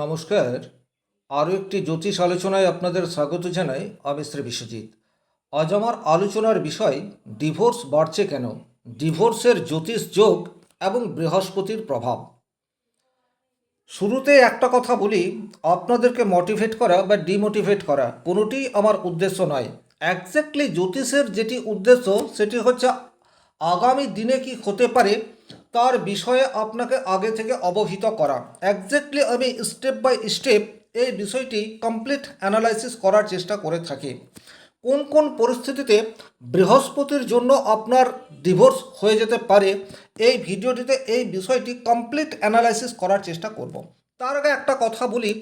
নমস্কার। আরও একটি জ্যোতিষ আলোচনায় আপনাদের স্বাগত জানাই আমি শ্রী বিশ্বজিৎ। আজ আমার আলোচনার বিষয়, ডিভোর্স বাড়ছে কেন? ডিভোর্সের জ্যোতিষ যোগ এবং বৃহস্পতির প্রভাব। শুরুতে একটা কথা বলি, আপনাদেরকে মোটিভেট করা বা ডিমোটিভেট করা কোনোটি আমার উদ্দেশ্য নয়। একজ্যাক্টলি জ্যোতিষের যেটি উদ্দেশ্য, সেটি হচ্ছে আগামী দিনে কি হতে পারে তার বিষয়ে আপনাকে আগে থেকে অবহিত করা। একজ্যাক্টলি আমি স্টেপ বাই স্টেপ এই বিষয়টি কমপ্লিট অ্যানালাইসিস করার চেষ্টা করে থাকি। কোন কোন পরিস্থিতিতে বৃহস্পতির জন্য আপনার ডিভোর্স হয়ে যেতে পারে, এই ভিডিওটিতে এই বিষয়টি কমপ্লিট অ্যানালাইসিস করার চেষ্টা করব। তার আগে একটা কথা বলি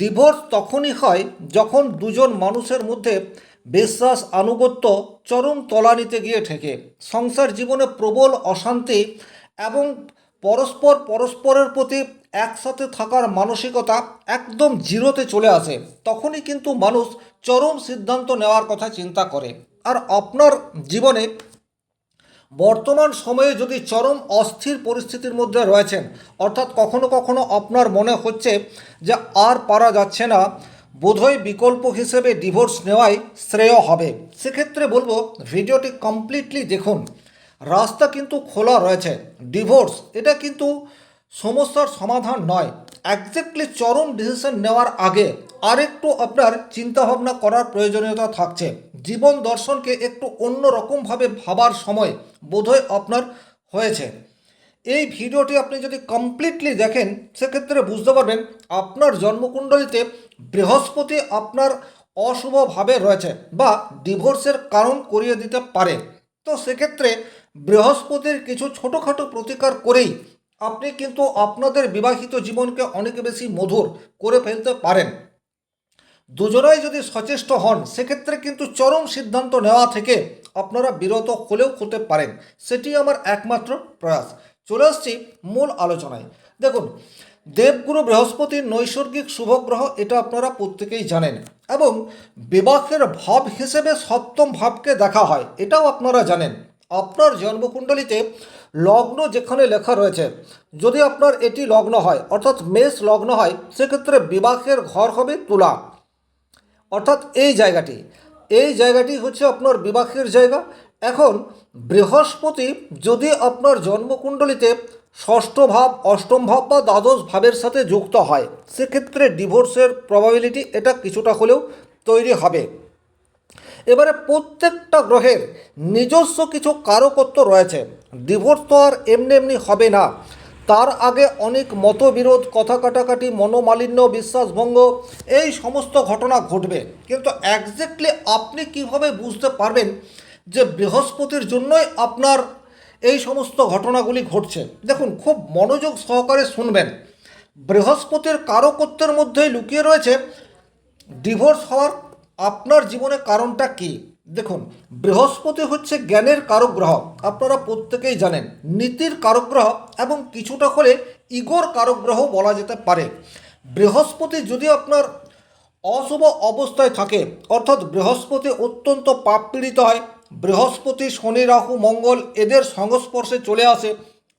ডিভোর্স তখনই হয় যখন দুজন মানুষের মধ্যে বিশ্বাস, আনুগত্য চরম তলানিতে গিয়ে ঠেকে। সংসার জীবনে প্রবল অশান্তি এবং পরস্পর পরস্পরের প্রতি একসাথে থাকার মানসিকতা একদম জিরোতে চলে আসে, তখনই কিন্তু মানুষ চরম সিদ্ধান্ত নেওয়ার কথা চিন্তা করে। আর আপনার জীবনে বর্তমান সময়ে যদি চরম অস্থির পরিস্থিতির মধ্যে রয়েছেন, অর্থাৎ কখনো কখনো আপনার মনে হচ্ছে যে আর পারা যাচ্ছে না, বোধহয় বিকল্প হিসেবে ডিভোর্স নেওয়াই শ্রেয় হবে। সেক্ষেত্রে বলব ভিডিওটি কমপ্লিটলি দেখুন। রাস্তা কিন্তু খোলা রয়েছে ডিভোর্স এটা কিন্তু সমস্যার সমাধান নয়। একজ্যাক্টলি চরম ডিসিশন নেওয়ার আগে আরেকটু আপনার চিন্তাভাবনা করার প্রয়োজনীয়তা থাকছে। জীবন দর্শনকে একটু অন্য রকমভাবে ভাবার সময় বোধহয় আপনার হয়েছে। এই ভিডিওটি আপনি যদি কমপ্লিটলি দেখেন, সেক্ষেত্রে বুঝতে পারবেন আপনার জন্মকুণ্ডলিতে বৃহস্পতি আপনার অশুভভাবে রয়েছে বা ডিভোর্সের কারণ করিয়ে দিতে পারে। তো সেক্ষেত্রে বৃহস্পতির কিছু ছোটোখাটো প্রতিকার করেই আপনি কিন্তু আপনাদের বিবাহিত জীবনকে অনেক বেশি মধুর করে ফেলতে পারেন। দুজনাই যদি সচেষ্ট হন, সেক্ষেত্রে কিন্তু চরম সিদ্ধান্ত নেওয়া থেকে আপনারা বিরত হলেও হতে পারেন। সেটি আমার একমাত্র প্রয়াস। চলে আসছি মূল আলোচনায়। দেখুন, দেবগুরু বৃহস্পতির নৈসর্গিক শুভগ্রহ এটা আপনারা প্রত্যেকেই জানেন এবং বিবাহের ভাব হিসেবে সপ্তম ভাবকে দেখা হয়, এটাও আপনারা জানেন। আপনার জন্মকুণ্ডলিতে লগ্ন যেখানে লেখা রয়েছে, যদি আপনার এটি লগ্ন হয়, অর্থাৎ মেষ লগ্ন হয়, সেক্ষেত্রে বিবাহের ঘর হবে তুলা। অর্থাৎ এই জায়গাটি। এই জায়গাটি হচ্ছে আপনার বিবাহের জায়গা। এখন বৃহস্পতি যদি আপনার জন্মকুণ্ডলিতে ষষ্ঠ ভাব, অষ্টম ভাব বা দ্বাদশ ভাবের সাথে যুক্ত হয়, সেক্ষেত্রে ডিভোর্সের প্রবাবিলিটি এটা কিছুটা হলেও তৈরি হবে। এবারে প্রত্যেকটা গ্রহের নিজস্ব কিছু কারকত্ব রয়েছে। ডিভোর্স তো আর এমনি এমনি হবে না। তার আগে অনেক মতবিরোধ, কথা কাটাকাটি, মনোমালিন্য, বিশ্বাসভঙ্গ, এই সমস্ত ঘটনা ঘটবে। কিন্তু একজ্যাক্টলি আপনি কীভাবে বুঝতে পারবেন যে বৃহস্পতির জন্যই আপনার এই সমস্ত ঘটনাগুলি ঘটছে? দেখুন, খুব মনোযোগ সহকারে শুনবেন। বৃহস্পতির কারকত্বের মধ্যেই লুকিয়ে রয়েছে ডিভোর্স হওয়ার আপনার জীবনে কারণটা কি? দেখুন, বৃহস্পতি হচ্ছে জ্ঞানের কারক গ্রহ আপনারা প্রত্যেকেই জানেন, নীতির কারক গ্রহ এবং কিছুটা হলে ইগোর কারক গ্রহ বলা যেতে পারে। বৃহস্পতি যদি আপনার অশুভ অবস্থায় থাকে, অর্থাৎ বৃহস্পতি অত্যন্ত পাপ পীড়িত হয়, বৃহস্পতি, শনি, রাহু, মঙ্গল এদের সংস্পর্শে চলে আসে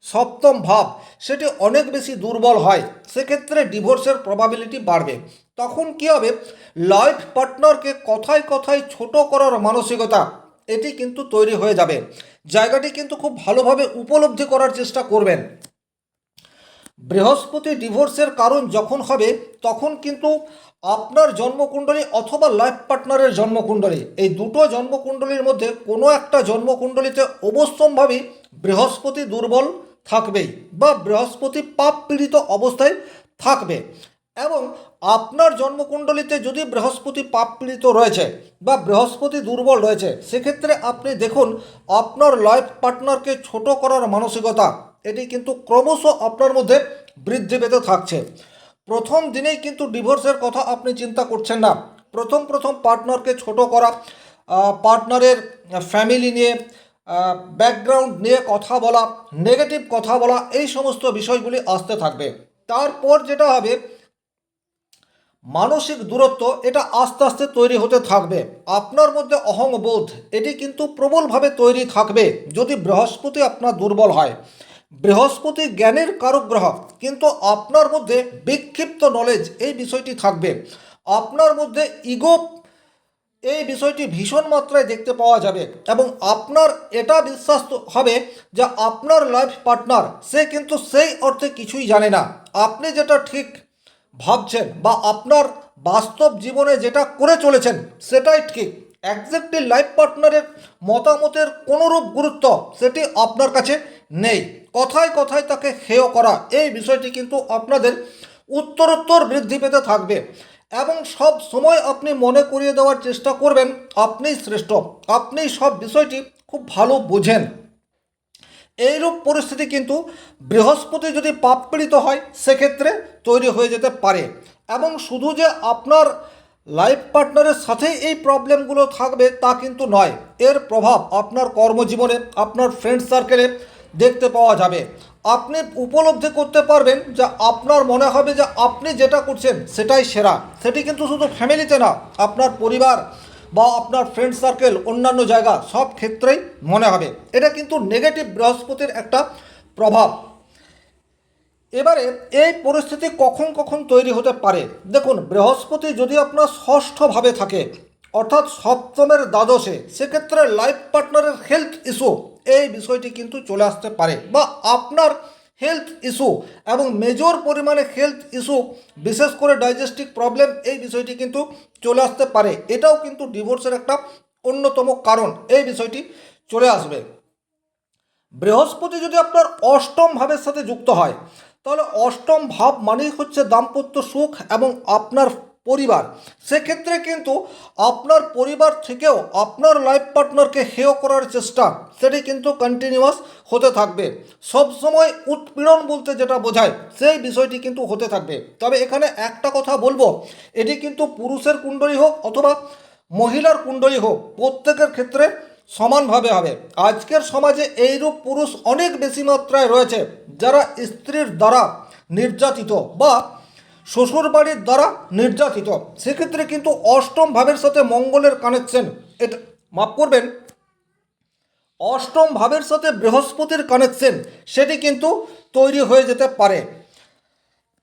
সপ্তম ভাব, সেটি অনেক বেশি দুর্বল হয়, সেক্ষেত্রে ডিভোর্সের প্রবাবিলিটি বাড়বে। তখন কী হবে? লাইফ পার্টনারকে কথায় কথায় ছোট করার মানসিকতা, এটি কিন্তু তৈরি হয়ে যাবে। জায়গাটি কিন্তু খুব ভালোভাবে উপলব্ধি করার চেষ্টা করবেন। বৃহস্পতি ডিভোর্সের কারণ যখন হবে, তখন কিন্তু আপনার জন্মকুণ্ডলী অথবা লাইফ পার্টনারের জন্মকুণ্ডলী, এই দুটো জন্মকুণ্ডলীর মধ্যে কোনো একটা জন্মকুণ্ডলীতে অবশ্যমভাবেই বৃহস্পতি দুর্বল থাকবেই বা বৃহস্পতি পাপ পীড়িত অবস্থায় থাকবে। এবং আপনার জন্মকুণ্ডলিতে যদি বৃহস্পতি পাপ পীড়িত রয়েছে বা বৃহস্পতি দুর্বল রয়েছে, সেক্ষেত্রে আপনি দেখুন আপনার লাইফ পার্টনারকে ছোট করার মানসিকতা। এটি কিন্তু ক্রমশ আপনার মধ্যে বৃদ্ধি পেতে থাকছে। প্রথম দিনেই কিন্তু ডিভোর্সের কথা আপনি চিন্তা করছেন না। প্রথম প্রথম পার্টনারকে ছোট করা পার্টনারের ফ্যামিলি নিয়ে ব্যাকগ্রাউন্ড নিয়ে কথা বলা নেগেটিভ কথা বলা, এই সমস্ত বিষয়গুলি আসতে থাকবে। তারপর যেটা হবে, মানসিক দূরত্ব, এটা আস্তে আস্তে তৈরি হতে থাকবে। আপনার মধ্যে অহংবোধ এটি কিন্তু প্রবলভাবে তৈরি থাকবে, যদি বৃহস্পতি আপনার দুর্বল হয়। বৃহস্পতি জ্ঞানের কারক গ্রহ কিন্তু আপনার মধ্যে বিক্ষিপ্ত নলেজ এই বিষয়টি থাকবে। আপনার মধ্যে ইগো এই বিষয়টি ভীষণ মাত্রায় দেখতে পাওয়া যাবে এবং আপনার এটা বিশ্বাস হবে যে আপনার লাইফ পার্টনার সে কিন্তু সেই অর্থে কিছুই জানে না। আপনি যেটা ঠিক ভাবছেন বা আপনার বাস্তব জীবনে যেটা করে চলেছেন, সেটাই ঠিক। একজ্যাক্টলি লাইফ পার্টনারের মতামতের কোনোরূপ গুরুত্ব সেটি আপনার কাছে নেই। কথায় কথায় তাকে হেয় করা, এই বিষয়টি কিন্তু আপনাদের উত্তরোত্তর বৃদ্ধি পেতে থাকবে। এবং সব সময় আপনি মনে করিয়ে দেওয়ার চেষ্টা করবেন, আপনিই শ্রেষ্ঠ। আপনি সব বিষয়টি খুব ভালো বোঝেন। এইরূপ পরিস্থিতি কিন্তু বৃহস্পতি যদি পাপ পীড়িত হয়, সেক্ষেত্রে তৈরি হয়ে যেতে পারে। এবং শুধু যে আপনার লাইফ পার্টনারের সাথেই এই প্রবলেমগুলো থাকবে, তা কিন্তু নয়। এর প্রভাব আপনার কর্মজীবনে, আপনার ফ্রেন্ড সার্কেলে দেখতে পাওয়া যাবে। আপনি উপলব্ধি করতে পারবেন যে আপনার মনে হবে যে আপনি যেটা করছেন সেটাই সেরা। সেটি কিন্তু শুধু ফ্যামিলিতে না, আপনার পরিবার বা আপনার ফ্রেন্ড সার্কেল অন্যান্য জায়গা, সব ক্ষেত্রেই মনে হবে। এটা কিন্তু নেগেটিভ বৃহস্পতির একটা প্রভাব। এবারে এই পরিস্থিতি কখন কখন তৈরি হতে পারে? দেখুন, বৃহস্পতি যদি আপনার ষষ্ঠভাবে থাকে, অর্থাৎ সপ্তমের দ্বাদশে, সেক্ষেত্রে লাইফ পার্টনারের হেলথ ইস্যু এই বিষয়টি কিন্তু চলে আসতে পারে বা আপনার হেলথ ইস্যু এবং মেজর পরিমাণে হেলথ ইস্যু বিশেষ করে ডাইজেস্টিক প্রবলেম এই বিষয়টি কিন্তু চলে আসতে পারে। এটাও কিন্তু ডিভোর্সের একটা অন্যতম কারণ। এই বিষয়টি চলে আসবে। বৃহস্পতি যদি আপনার অষ্টম ভাবের সাথে যুক্ত হয়, তাহলে অষ্টম ভাব মানেই হচ্ছে দাম্পত্য সুখ এবং আপনার পরিবার। সেক্ষেত্রে কিন্তু আপনার পরিবার থেকেও আপনার লাইফ পার্টনারকে হেয় করার চেষ্টা, সেটি কিন্তু কন্টিনিউয়াস হতে থাকবে। সবসময় উৎপীড়ন বলতে যেটা বোঝায়, সেই বিষয়টি কিন্তু হতে থাকবে। তবে এখানে একটা কথা বলব, এটি কিন্তু পুরুষের কুণ্ডলী হোক অথবা মহিলার কুণ্ডলী হোক, প্রত্যেকের ক্ষেত্রে সমানভাবে হবে। আজকের সমাজে এইরূপ পুরুষ অনেক বেশি মাত্রায় রয়েছে, যারা স্ত্রীর দ্বারা নির্যাতিত বা শ্বশুর বাড়ির দ্বারা নির্যাতিত। সেক্ষেত্রে কিন্তু অষ্টম ভাবের সাথে মঙ্গলের কানেকশন। এটা মাফ করবেন। অষ্টম ভাবের সাথে বৃহস্পতির কানেকশন, সেটি কিন্তু তৈরি হয়ে যেতে পারে।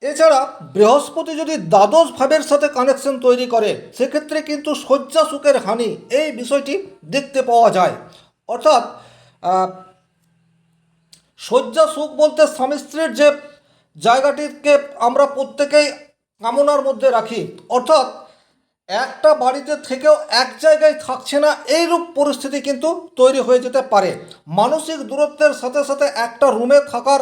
এছাড়া বৃহস্পতি যদি দ্বাদশ ভাবের সাথে কানেকশন তৈরি করে, সেক্ষেত্রে কিন্তু শয্যা সুখের হানি এই বিষয়টি দেখতে পাওয়া যায়। অর্থাৎ শয্যা সুখ বলতে স্বামী স্ত্রীর যে জায়গাটিকে আমরা প্রত্যেকেই কামনার মধ্যে রাখি। অর্থাৎ একটা বাড়িতে থেকেও এক জায়গায় থাকছে না, এইরূপ পরিস্থিতি কিন্তু তৈরি হয়ে যেতে পারে। মানসিক দূরত্বের সাথে সাথে একটা রুমে থাকার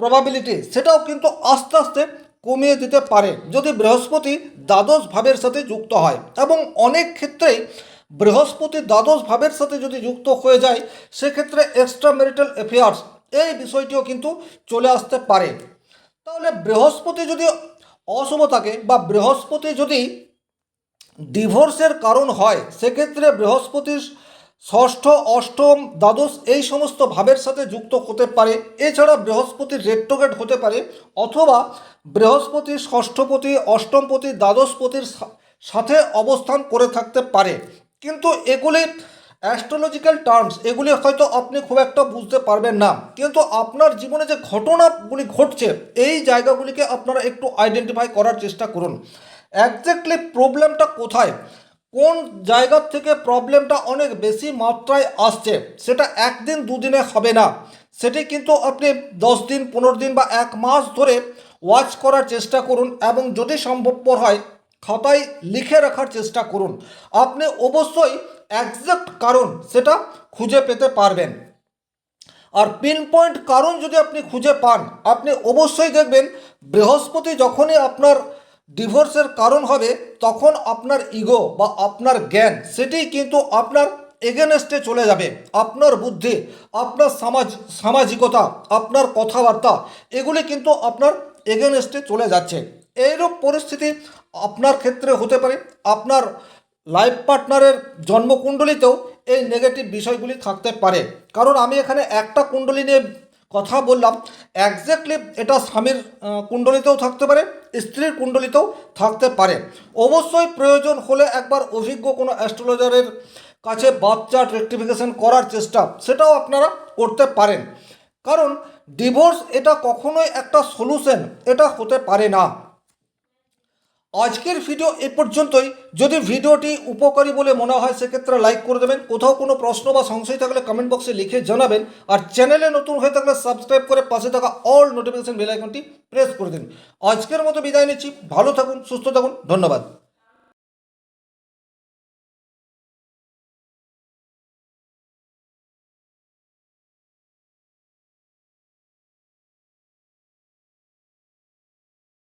প্রবাবিলিটি সেটাও কিন্তু আস্তে আস্তে কমিয়ে দিতে পারে, যদি বৃহস্পতি দ্বাদশ ভাবের সাথে যুক্ত হয়। এবং অনেক ক্ষেত্রেই বৃহস্পতি দ্বাদশ ভাবের সাথে যদি যুক্ত হয়ে যায়, সেক্ষেত্রে এক্সট্রা ম্যারিটাল অ্যাফেয়ার্স এই বিষয়টিও কিন্তু চলে আসতে পারে। তাহলে বৃহস্পতি যদি অশুভ থাকে বা বৃহস্পতি যদি ডিভোর্সের কারণ হয়, সেক্ষেত্রে বৃহস্পতির ষষ্ঠ, অষ্টম, দ্বাদশ এই সমস্ত ভাবের সাথে যুক্ত হতে পারে। এছাড়া বৃহস্পতির রেট্রোগেট হতে পারে, অথবা বৃহস্পতি ষষ্ঠপতি, অষ্টমপতি, দ্বাদশপতির সাথে অবস্থান করে থাকতে পারে। কিন্তু এগুলি অ্যাস্ট্রোলজিক্যাল টার্মস এগুলি হয়তো আপনি খুব একটা বুঝতে পারবেন না। কিন্তু আপনার জীবনে যে ঘটনাগুলি ঘটছে, এই জায়গাগুলিকে আপনারা একটু আইডেন্টিফাই করার চেষ্টা করুন। একজ্যাক্টলি প্রবলেমটা কোথায়? কোন জায়গার থেকে প্রবলেমটা অনেক বেশি মাত্রায় আসছে, সেটা একদিন দুদিনে হবে না। সেটি কিন্তু আপনি দশ দিন, পনেরো দিন বা এক মাস ধরে ওয়াচ করার চেষ্টা করুন এবং যদি সম্ভবপর হয়, খাতায় লিখে রাখার চেষ্টা করুন। আপনি অবশ্যই একজ্যাক্ট কারণ সেটা খুঁজে পেতে পারবেন। আর পিন পয়েন্ট কারণ যদি আপনি খুঁজে পান, আপনি অবশ্যই দেখবেন বৃহস্পতি যখনই আপনার ডিভোর্সের কারণ হবে, তখন আপনার ইগো বা আপনার জ্ঞান সেটি কিন্তু আপনার এগেনস্টে চলে যাবে। আপনার বুদ্ধি, আপনার সমাজ, সামাজিকতা, আপনার কথাবার্তা, এগুলি কিন্তু আপনার এগেনস্টে চলে যাচ্ছে। এইরূপ পরিস্থিতি আপনার ক্ষেত্রে হতে পারে। আপনার লাইফ পার্টনারের জন্মকুণ্ডলিতেও এই নেগেটিভ বিষয়গুলি থাকতে পারে। কারণ আমি এখানে একটা কুণ্ডলী নিয়ে কথা বললাম। একজ্যাক্টলি এটা স্বামীর কুণ্ডলিতেও থাকতে পারে, স্ত্রীর কুণ্ডলিতেও থাকতে পারে। অবশ্যই প্রয়োজন হলে একবার অভিজ্ঞ কোনো অ্যাস্ট্রোলজারের কাছে বাচ্চা রেক্টিফিকেশন করার চেষ্টা, সেটাও আপনারা করতে পারেন। কারণ ডিভোর্স এটা কখনোই একটা সলিউশন এটা হতে পারে না। আজকের ভিডিও এ পর্যন্তই। যদি ভিডিওটি উপকারী বলে মনে হয়, সেক্ষেত্রে লাইক করে দেবেন। কোথাও কোনো প্রশ্ন বা সংশয় থাকলে কমেন্ট বক্সে লিখে জানাবেন। আর চ্যানেলে নতুন হয়ে থাকলে সাবস্ক্রাইব করে পাশে থাকা অল নোটিফিকেশন বেল আইকনটি প্রেস করে দিন। আজকের মতো বিদায় নিচ্ছি। ভালো থাকুন, সুস্থ থাকুন। ধন্যবাদ।